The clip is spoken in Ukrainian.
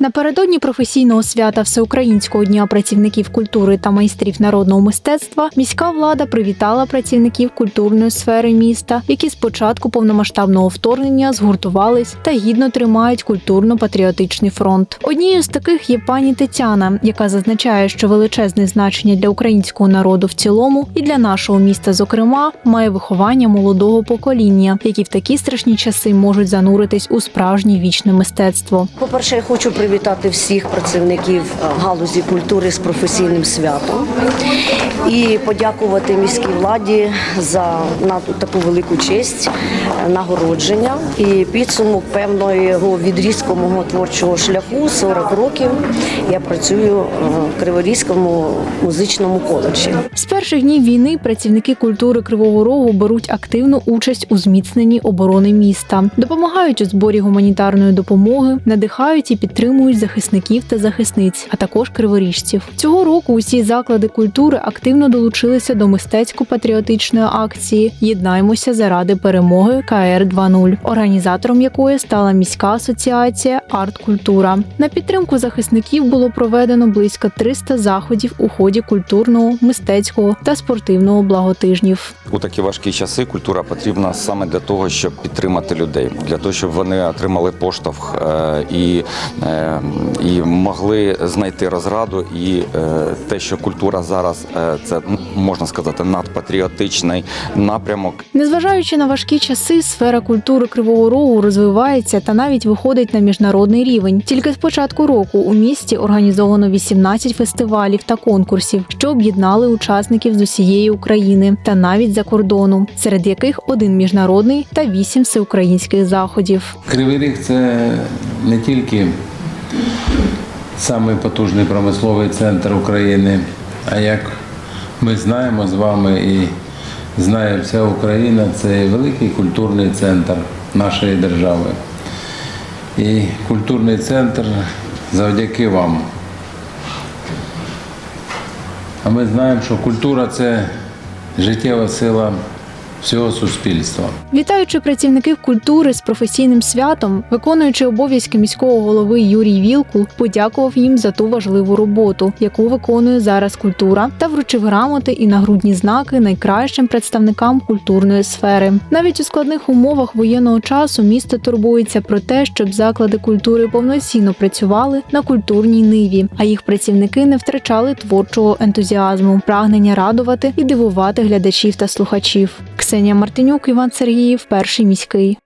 Напередодні професійного свята Всеукраїнського дня працівників культури та майстрів народного мистецтва міська влада привітала працівників культурної сфери міста, які з початку повномасштабного вторгнення згуртувались та гідно тримають культурно-патріотичний фронт. Однією з таких є пані Тетяна, яка зазначає, що величезне значення для українського народу в цілому і для нашого міста, зокрема, має виховання молодого покоління, які в такі страшні часи можуть зануритись у справжнє вічне мистецтво. По-перше, я хочу привітати всіх працівників е, галузі культури з професійним святом і подякувати міській владі за на таку велику честь е, нагородження і підсумок певного відрізку мого творчого шляху 40 років. Я працюю е, в Криворізькому музичному коледжі. З перших днів війни працівники культури Кривого Рогу беруть активну участь у зміцненні оборони міста, допомагають у зборі гуманітарної допомоги, надихають і підтримують захисників та захисниць, а також криворіжців. Цього року усі заклади культури активно долучилися до мистецько-патріотичної акції Єднаймося заради перемоги КР 2.0», організатором якої стала міська асоціація Арт-Культура. На підтримку захисників було проведено близько 300 заходів у ході культурного, мистецького та спортивного благотижнів. У такі важкі часи культура потрібна саме для того, щоб підтримати людей, для того, щоб вони отримали поштовх е, і, е, і могли знайти розраду. І е, те, що культура зараз е, це можна сказати надпатріотичний напрямок. Незважаючи на важкі часи, сфера культури Кривого Рогу розвивається та навіть виходить на міжнародний рівень. Тільки з початку року у місті організовано 18 фестивалів та конкурсів, що об'єднали учасників з усієї України та навіть за кордону, серед яких один міжнародний та вісім всеукраїнських заходів. Кривий Ріг це не тільки самий потужний промисловий центр України, а як ми знаємо з вами і знає вся Україна, це великий культурний центр нашої держави. І культурний центр завдяки вам. А ми знаємо, що культура це життєва сила всього суспільства. Вітаючи працівників культури з професійним святом, виконуючи обов'язки міського голови Юрій Вілкул подякував їм за ту важливу роботу, яку виконує зараз культура, та вручив грамоти і нагрудні знаки найкращим представникам культурної сфери. Навіть у складних умовах воєнного часу місто турбується про те, щоб заклади культури повноцінно працювали на культурній ниві, а їх працівники не втрачали творчого ентузіазму, прагнення радувати і дивувати глядачів та слухачів. Ксенія Мартинюк, Іван Сергіїв, перший міський.